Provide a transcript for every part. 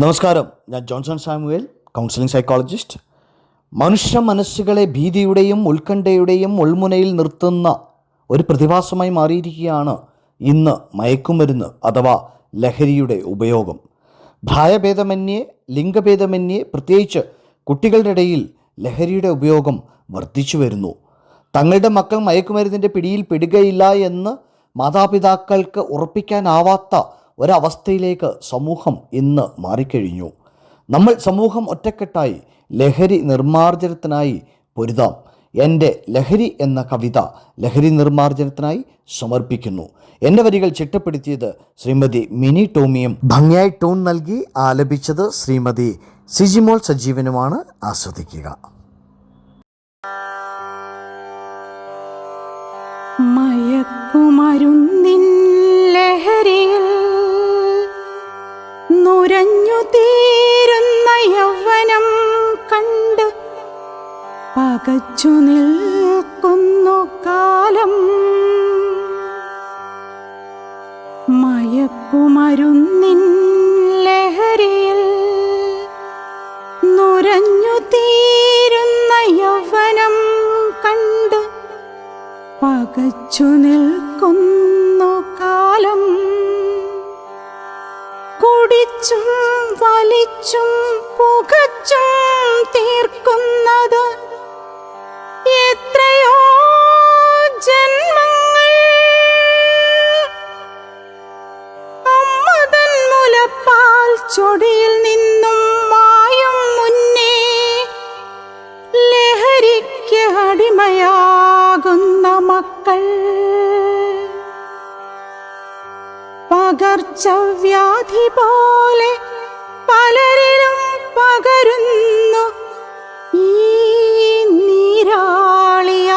നമസ്കാരം. ഞാൻ Johnson Samuel counselling psychologist മനുഷ്യ മനസ്സുകളെ ഭീതിയുടെയും ഉത്കണ്ഠയുടെയും ഉൾമുനയിൽ നിർത്തുന്ന ഒരു പ്രതിഭാസമായി മാറിയിരിക്കുകയാണ് ഇന്ന് മയക്കുമരുന്ന് അഥവാ ലഹരിയുടെ ഉപയോഗം. പ്രായഭേദമന്യേ ലിംഗഭേദമന്യേ പ്രത്യേകിച്ച് കുട്ടികളുടെ ഇടയിൽ ലഹരിയുടെ ഉപയോഗം വർദ്ധിച്ചു വരുന്നു. തങ്ങളുടെ മക്കൾ മയക്കുമരുന്നിന്റെ പിടിയിൽ പെടുകയില്ല എന്ന് മാതാപിതാക്കൾക്ക് ഉറപ്പിക്കാനാവാത്ത ഒരവസ്ഥയിലേക്ക് സമൂഹം ഇന്ന് മാറിക്കഴിഞ്ഞു. നമ്മൾ സമൂഹം ഒറ്റക്കെട്ടായി ലഹരി നിർമ്മാർജനത്തിനായി പൊരുതാം. എന്റെ ലഹരി എന്ന കവിത ലഹരി നിർമ്മാർജനത്തിനായി സമർപ്പിക്കുന്നു. എന്റെ വരികൾ ചിട്ടപ്പെടുത്തിയത് ശ്രീമതി മിനി ടോമിയും ഭംഗിയായി ടോൺ നൽകി ആലപിച്ചത് ശ്രീമതി സിജിമോൾ സജീവനുമാണ്. ആസ്വദിക്കുക. മയക്കുമരുന്നിൻ ലഹരിയിൽ തീരുന്ന യൗവനം കണ്ട് പകച്ചു നിൽക്കുന്നു കാലം. മയക്കുമരുന്നിൻ ലഹരിയിൽ നുരഞ്ഞു തീരുന്ന യൗവനം കണ്ട് പകച്ചു നിൽക്കുന്നു കാലം. കുടിച്ചും വലിച്ചും പുകച്ചും തീർക്കുന്നത് എത്രയോ ജന്മങ്ങൾ. അമ്മതൻ മുലപ്പാൽ ചൊടിയിൽ നിന്നും മായും മുന്നേ ലഹരിക്ക് അടിമയാകുന്ന മക്കൾ. പകർച്ചവ്യാധി പോലെ പലരിലും പകരുന്നു ഈ നീരാളിയ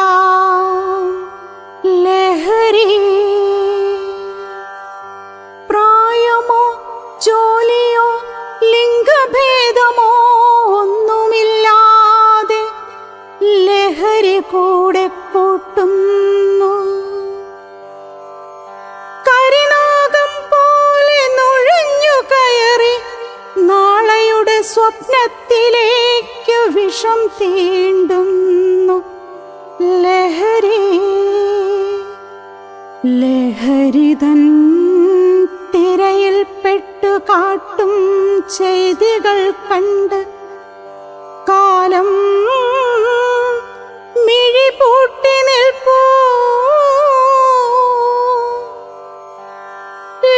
ലഹരി. പ്രായമോ ജോലിയോ ലിംഗഭേദമോ ഒന്നുമില്ലാതെ ലഹരി കൂടെ കൂട്ടുന്നു സ്വപ്നത്തിലേക്ക് വിഷം തീണ്ടുന്നു. ലഹരി ലഹരിതൻ തിരയിൽ പെട്ടു കാട്ടും ചെയ്തികൾ കണ്ട് കാലം മിഴി പൂട്ടി നിൽപ്പൂ.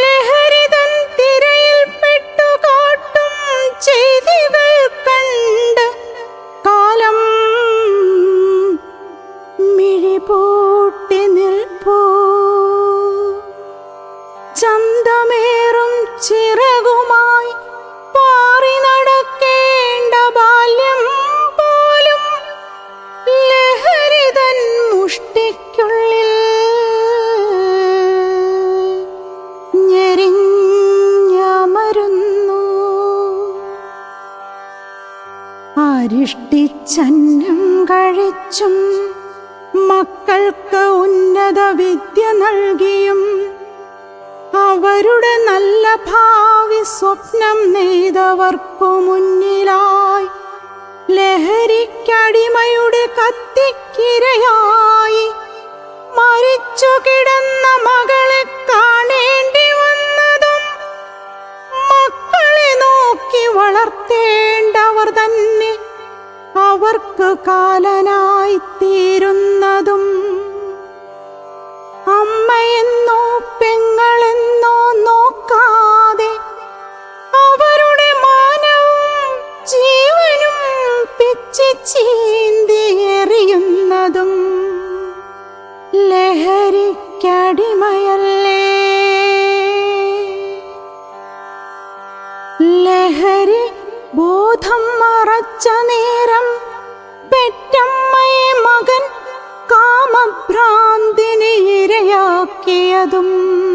ലഹരിതൻ തിരയിൽ പെട്ടു കാട്ടും ചെയ്തികൾ അരിഷ്ടിച്ചന്നം കഴിച്ചും മക്കൾക്ക് ഉന്നത വിദ്യ നൽകിയും അവരുടെ നല്ല ഭാവി സ്വപ്നം നെയ്തവർക്കു മുന്നിലായി ലഹരിക്കടിമയുടെ കത്തിക്കിരയായി മരിച്ചു കിടന്ന മകളെ കാണേണ്ടി വന്നതും മക്കളെ നോക്കി വളർത്തേണ്ടവർ തന്നെ അവർക്ക് കാലനായി തീരുന്നതും അമ്മയെന്നോ പെങ്ങളെന്നോ നോക്കാതെ അവരുടെ മാനവും ജീവനും പിച്ചി ചീന്തി എറിയുന്നതും மனதும்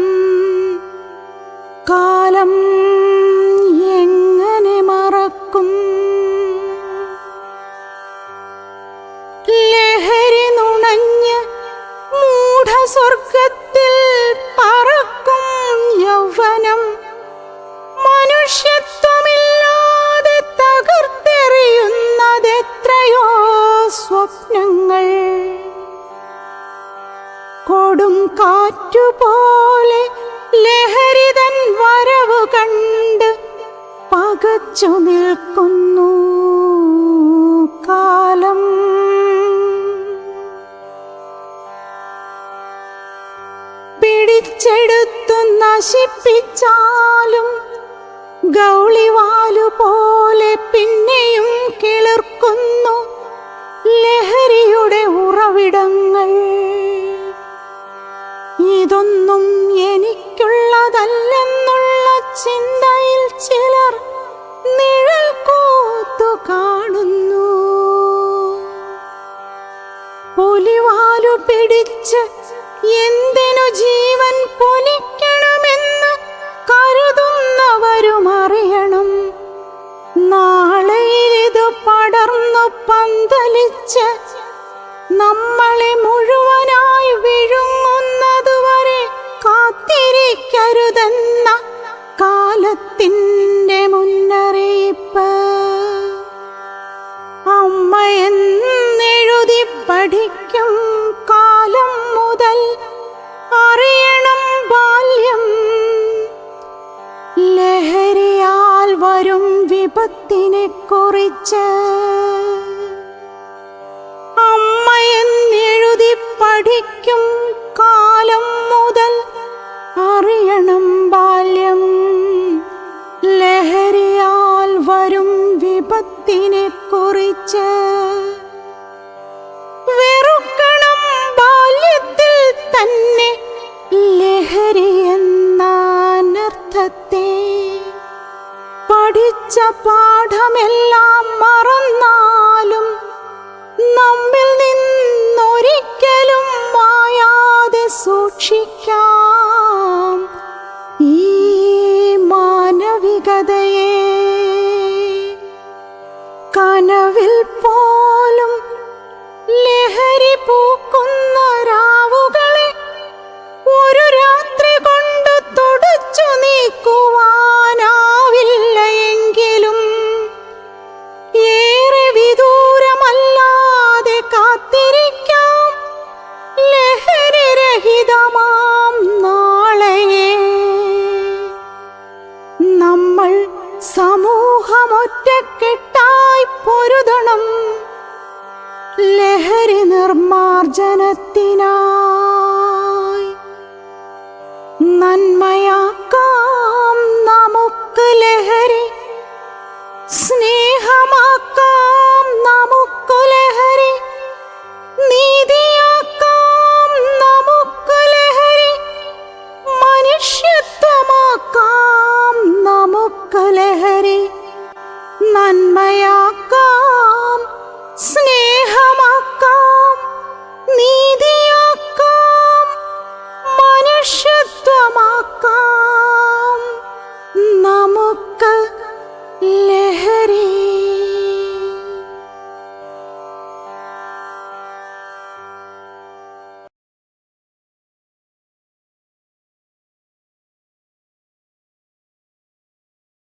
കണ്ട് പകച്ചു നിൽക്കുന്നു കാലം. പിടിച്ചെടുത്തു നശിപ്പിച്ചാലും ഗൗളിവാലു പോലെ പിന്നെയും കിളിർക്കുന്നു ലഹരിയുടെ ഉറവിടങ്ങൾ ചിന്തയിൽ ചിലർ നിഴൽ കൂത്തു കാണുന്നു. പുലിവാലു പിടിച്ച് എന്തിനു ജീവൻ പൊലിക്കണമെന്ന് കരുതുന്നവരും അറിയണം. നാളെയിലിത് പടർന്നു പന്തലിച്ച് നമ്മളെ മുഴുവനായി വിഴുങ്ങുന്നതുവരെ കാലത്തിന്റെ മുന്നറിയിപ്പ്. അമ്മയെന്നെഴുതി പഠിക്കും കാലം മുതൽ അറിയണം ബാല്യം. ലഹരിയാൽ വരും വിപത്തിനെ കുറിച്ച് പഠിക്കും കുറിച്ച് വെറുക്കണം ബാല്യത്തിൽ തന്നെ ലഹരി എന്നാനർത്ഥത്തെ. പഠിച്ച പാഠമെല്ലാം മറന്നാലും നമ്മിൽ നിന്നൊരിക്കലും മായാതെ സൂക്ഷിക്കാം. നന്മയാക്കാം